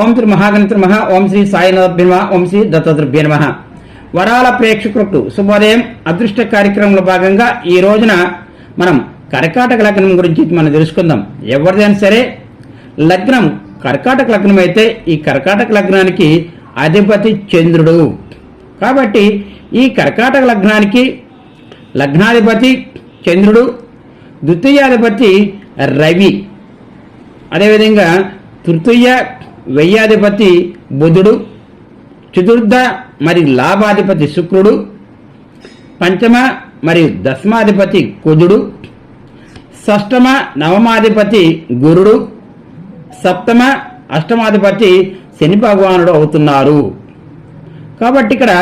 ఓం శ్రీ మహాగణిత నమ. ఓం శ్రీ సాయినాథభ్య నమ. ఓం శ్రీ దత్తద్రభ్య నమ. వరాల ప్రేక్షకులకు శుభోదయం. అదృష్ట కార్యక్రమంలో భాగంగా ఈ రోజున మనం కర్కాటక లగ్నం గురించి మనం తెలుసుకుందాం. ఎవరిదైనా సరే లగ్నం కర్కాటక లగ్నం అయితే ఈ కర్కాటక లగ్నానికి అధిపతి చంద్రుడు. కాబట్టి ఈ కర్కాటక లగ్నానికి లగ్నాధిపతి చంద్రుడు ద్వితీయాధిపతి రవి. అదేవిధంగా తృతీయ వ్యయాధిపతి బుధుడు చతుర్థ మరి లాభాధిపతి శుక్రుడు పంచమ మరియు దశమాధిపతి కుజుడు షష్టమ నవమాధిపతి గురుడు సప్తమ అష్టమాధిపతి శని భగవానుడు అవుతున్నారు. కాబట్టి ఇక్కడ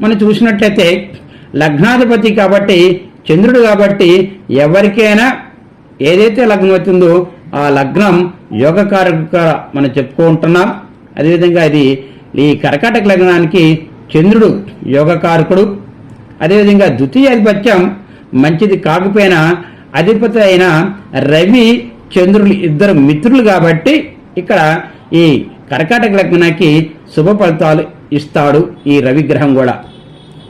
మనం చూసినట్లయితే లగ్నాధిపతి కాబట్టి చంద్రుడు కాబట్టి ఎవరికైనా ఏదైతే లగ్నం అవుతుందో ఆ లగ్నం యోగకారక మనం చెప్పుకుంటున్నాం అదేవిధంగా ఇది ఈ కర్కాటక లగ్నానికి చంద్రుడు యోగకారకుడు అదేవిధంగా ద్వితీయ ఆధిపత్యం మంచిది కాకపోయినా అధిపతి అయిన రవి చంద్రులు ఇద్దరు మిత్రులు కాబట్టి ఇక్కడ ఈ కర్కాటక లగ్నానికి శుభ ఫలితాలు ఇస్తాడు ఈ రవి గ్రహం కూడా.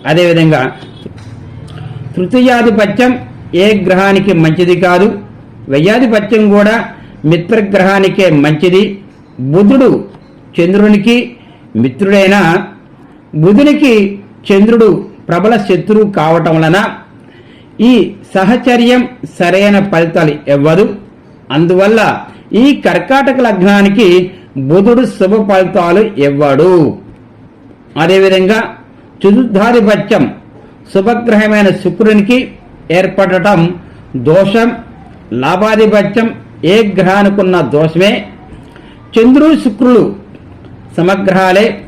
అదేవిధంగా తృతీయాధిపత్యం ఏ గ్రహానికి మంచిది కాదు. వ్యయాధిపత్యం కూడా మిత్రగ్రహానికే మంచిది. బుధుడు చంద్రునికి మిత్రుడైన బుధునికి చంద్రుడు ప్రబల శత్రువు కావటం వలన ఈ సహచర్యం సరైన ఫలితాలు ఇవ్వదు. అందువల్ల ఈ కర్కాటక లగ్నానికి బుధుడు శుభ ఫలితాలు ఇవ్వడు. అదేవిధంగా చతుర్థాధిపత్యం శుభగ్రహమైన శుక్రునికి ఏర్పడటం దోషం. లాభాధిపత్యం ఏ గ్రహానికున్న దోషమే. చంద్రుడు శుక్రులు సమగ్రహాలే.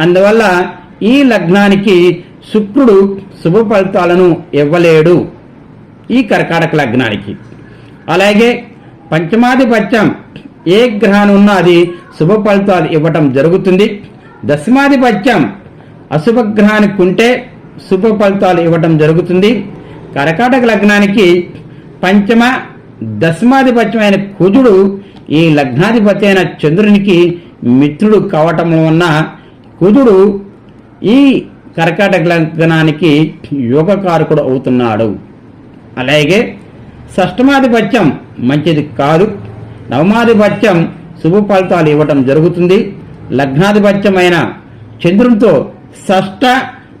అందువల్ల ఈ లగ్నానికి శుక్రుడు శుభ ఫలితాలను ఇవ్వలేడు ఈ కర్కాటక లగ్నానికి. అలాగే పంచమాధిపత్యం ఏ గ్రహాన్ని ఉన్నా అది శుభ ఫలితాలు ఇవ్వటం జరుగుతుంది. దశమాధిపత్యం అశుభ గ్రహానికి ఉంటే శుభ ఫలితాలు ఇవ్వటం జరుగుతుంది. కర్కాటక లగ్నానికి పంచమ దశమాధిపత్యమైన కుజుడు ఈ లగ్నాధిపతి అయిన చంద్రునికి మిత్రుడు కావటం వలన కుజుడు ఈ కర్కాటక లగ్నానికి యోగకారకుడు అవుతున్నాడు. అలాగే షష్టమాధిపత్యం మంచిది కాదు. నవమాధిపత్యం శుభ ఫలితాలు ఇవ్వటం జరుగుతుంది. లగ్నాధిపత్యమైన చంద్రునితో షష్ట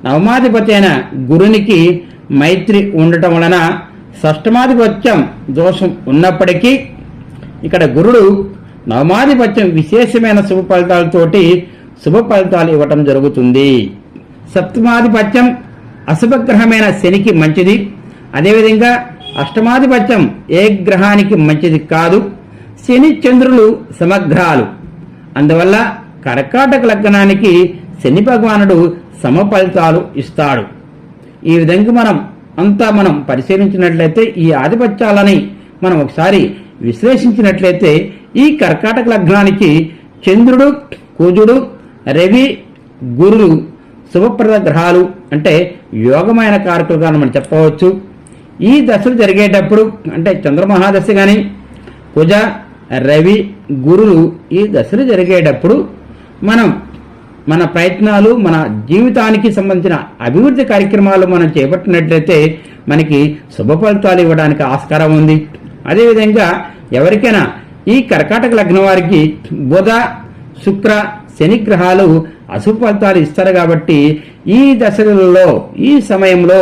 నవమాధిపతి అయిన గురునికి మైత్రి ఉండటం వలన షష్టమాధిపత్యం దోషం ఉన్నప్పటికీ ఇక్కడ గురుడు నవమాధిపత్యం విశేషమైన శుభ ఫలితాలతోటి శుభ ఫలితాలు ఇవ్వటం జరుగుతుంది. సప్తమాధిపత్యం అశుభగ్రహమైన శనికి మంచిది. అదేవిధంగా అష్టమాధిపత్యం ఏ గ్రహానికి మంచిది కాదు. శని చంద్రులు సమగ్రాలు. అందువల్ల కర్కాటక లగ్నానికి శని భగవానుడు సమ ఫలితాలు ఇస్తాడు. ఈ విధంగా మనం అంతా మనం పరిశీలించినట్లయితే ఈ ఆధిపత్యాలని మనం ఒకసారి విశ్లేషించినట్లయితే ఈ కర్కాటక లగ్నానికి చంద్రుడు కుజుడు రవి గురులు శుభప్రద గ్రహాలు అంటే యోగమైన కారకులుగా మనం చెప్పవచ్చు. ఈ దశలు జరిగేటప్పుడు అంటే చంద్రమహాదశ కానీ కుజ రవి గురులు ఈ దశలు జరిగేటప్పుడు మనం మన ప్రయత్నాలు మన జీవితానికి సంబంధించిన అభివృద్ధి కార్యక్రమాలు మనం చేపట్టినట్లయితే మనకి శుభ ఫలితాలు ఇవ్వడానికి ఆస్కారం ఉంది. అదేవిధంగా ఎవరికైనా ఈ కర్కాటక లగ్నం వారికి బుధ శుక్ర శని గ్రహాలు అశుభ ఫలితాలు ఇస్తారు కాబట్టి ఈ దశలలో ఈ సమయంలో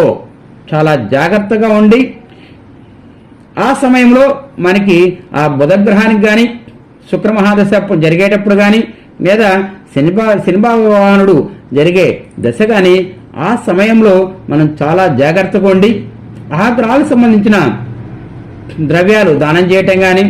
చాలా జాగ్రత్తగా ఉండి ఆ సమయంలో మనకి ఆ బుధగ్రహానికి కానీ శుక్ర మహాదశ జరిగేటప్పుడు కానీ లేదా సినిమా సినిమా శని జరిగే దశ కానీ ఆ సమయంలో మనం చాలా జాగ్రత్తగా ఉండి ఆ గ్రహాలకు సంబంధించిన ద్రవ్యాలు దానం చేయటం కానీ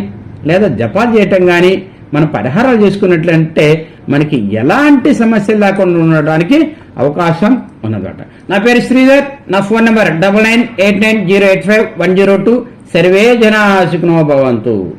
లేదా జపాలు చేయటం కానీ మనం పరిహారాలు చేసుకున్నట్లంటే మనకి ఎలాంటి సమస్యలు లేకుండా ఉండడానికి అవకాశం ఉన్నదట. నా పేరు శ్రీధర్ నా phone number double nine eight nine zero eight five one zero two. Survey జనా సుఖనో భవంతు.